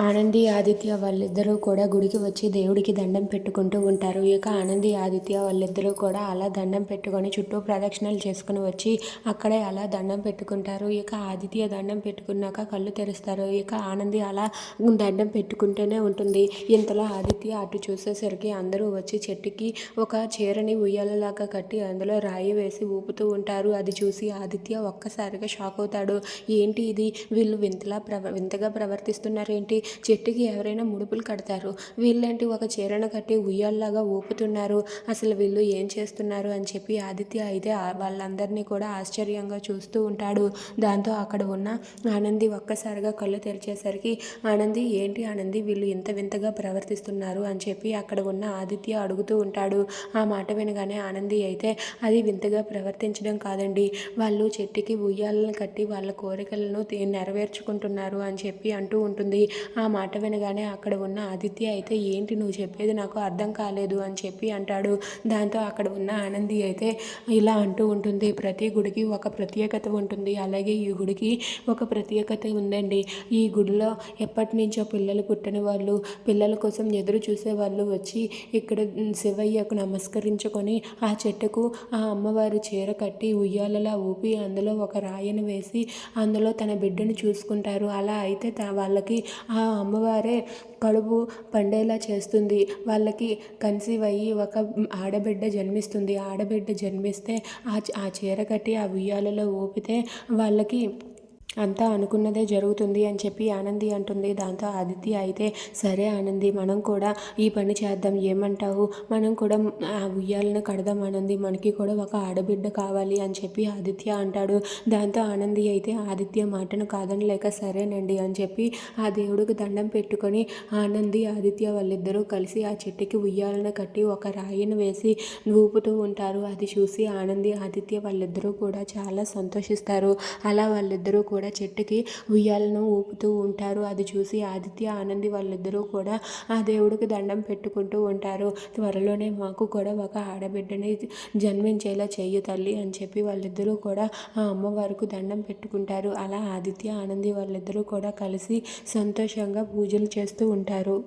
ఆనంది ఆదిత్య వాళ్ళిద్దరూ కూడా గుడికి వచ్చి దేవుడికి దండం పెట్టుకుంటూ ఉంటారు. ఇక ఆనంది ఆదిత్య వాళ్ళిద్దరూ కూడా అలా దండం పెట్టుకొని చుట్టూ ప్రదక్షిణలు చేసుకుని వచ్చి అక్కడే అలా దండం పెట్టుకుంటారు. ఇక ఆదిత్య దండం పెట్టుకున్నాక కళ్ళు తెరుస్తారు. ఇక ఆనంది అలా దండం పెట్టుకుంటూనే ఉంటుంది. ఇంతలో ఆదిత్య అటు చూసేసరికి అందరూ వచ్చి చెట్టుకి ఒక చీరని ఉయ్యాలలాగా కట్టి అందులో రాయి వేసి ఊపుతూ ఉంటారు. అది చూసి ఆదిత్య ఒక్కసారిగా షాక్ అవుతాడు. ఏంటి ఇది? వీళ్ళు వింతలా ప్రవ వింతగా ప్రవర్తిస్తున్నారు ఏంటి చెట్టుకి ఎవరైనా ముడుపులు కడతారు. వీళ్ళంటి ఒక చీరను కట్టి ఉయ్యాల్లాగా ఊపుతున్నారు. అసలు వీళ్ళు ఏం చేస్తున్నారు అని చెప్పి ఆదిత్య అయితే వాళ్ళందరినీ కూడా ఆశ్చర్యంగా చూస్తూ ఉంటాడు. దాంతో అక్కడ ఉన్న ఆనంది ఒక్కసారిగా కళ్ళు తెరిచేసరికి ఆనంది ఏంటి ఆనంది? వీళ్ళు ఇంత వింతగా ప్రవర్తిస్తున్నారు అని చెప్పి అక్కడ ఉన్న ఆదిత్య అడుగుతూ ఉంటాడు. ఆ మాట వినగానే ఆనంది అయితే అది వింతగా ప్రవర్తించడం కాదండి. వాళ్ళు చెట్టుకి ఉయ్యాలను కట్టి వాళ్ళ కోరికలను నెరవేర్చుకుంటున్నారు అని చెప్పి అంటూ ఉంటుంది. ఆ మాట వినగానే అక్కడ ఉన్న ఆదిత్య అయితే ఏంటి నువ్వు చెప్పేది నాకు అర్థం కాలేదు అని చెప్పి అంటాడు. దాంతో అక్కడ ఉన్న ఆనంది అయితే ఇలా అంటూ ఉంటుంది. ప్రతి గుడికి ఒక ప్రత్యేకత ఉంటుంది. అలాగే ఈ గుడికి ఒక ప్రత్యేకత ఉందండి. ఈ గుడిలో ఎప్పటి నుంచో పిల్లలు పుట్టిన వాళ్ళు పిల్లల కోసం ఎదురు చూసే వాళ్ళు వచ్చి ఇక్కడ శివయ్యకు నమస్కరించుకొని ఆ చెట్టుకు ఆ అమ్మవారు చీర కట్టి ఉయ్యాలలా ఊపి అందులో ఒక రాయిని వేసి అందులో తన బిడ్డను చూసుకుంటారు. అలా అయితే వాళ్ళకి ఆ ఆ అమ్మవారే కడుపు పండేలా చేస్తుంది. వాళ్ళకి కన్సీవ్ అయ్యి ఒక ఆడబిడ్డ జన్మిస్తుంది. ఆడబిడ్డ జన్మిస్తే ఆ ఆ చీర కట్టి ఆ ఉయ్యాలలో ఊపితే వాళ్ళకి అంతా అనుకున్నదే జరుగుతుంది అని చెప్పి ఆనంది అంటుంది. దాంతో ఆదిత్య అయితే సరే ఆనంది మనం కూడా ఈ పని చేద్దాం. ఏమంటావు? మనం కూడా ఆ ఉయ్యాలను కడదాం ఆనంది. మనకి కూడా ఒక ఆడబిడ్డ కావాలి అని చెప్పి ఆదిత్య అంటాడు. దాంతో ఆనంది అయితే ఆదిత్య మాటను కాదనలేక సరేనండి అని చెప్పి ఆ దేవుడికి దండం పెట్టుకొని ఆనంది ఆదిత్య వాళ్ళిద్దరూ కలిసి ఆ చెట్టుకి ఉయ్యాలను కట్టి ఒక రాయిని వేసి ఊపుతూ ఉంటారు. అది చూసి ఆనంది ఆదిత్య వాళ్ళిద్దరూ కూడా చాలా సంతోషిస్తారు. అలా వాళ్ళిద్దరూ కూడా కూడా చెట్టుకి ఉయ్యాలను ఊపుతూ ఉంటారు. అది చూసి ఆదిత్య ఆనంది వాళ్ళిద్దరూ కూడా ఆ దేవుడికి దండం పెట్టుకుంటూ ఉంటారు. త్వరలోనే మాకు కూడా ఒక ఆడబిడ్డని జన్మించేలా చెయ్యి తల్లి అని చెప్పి వాళ్ళిద్దరూ కూడా ఆ అమ్మవారికి దండం పెట్టుకుంటారు. అలా ఆదిత్య ఆనంది వాళ్ళిద్దరూ కూడా కలిసి సంతోషంగా పూజలు చేస్తూ ఉంటారు.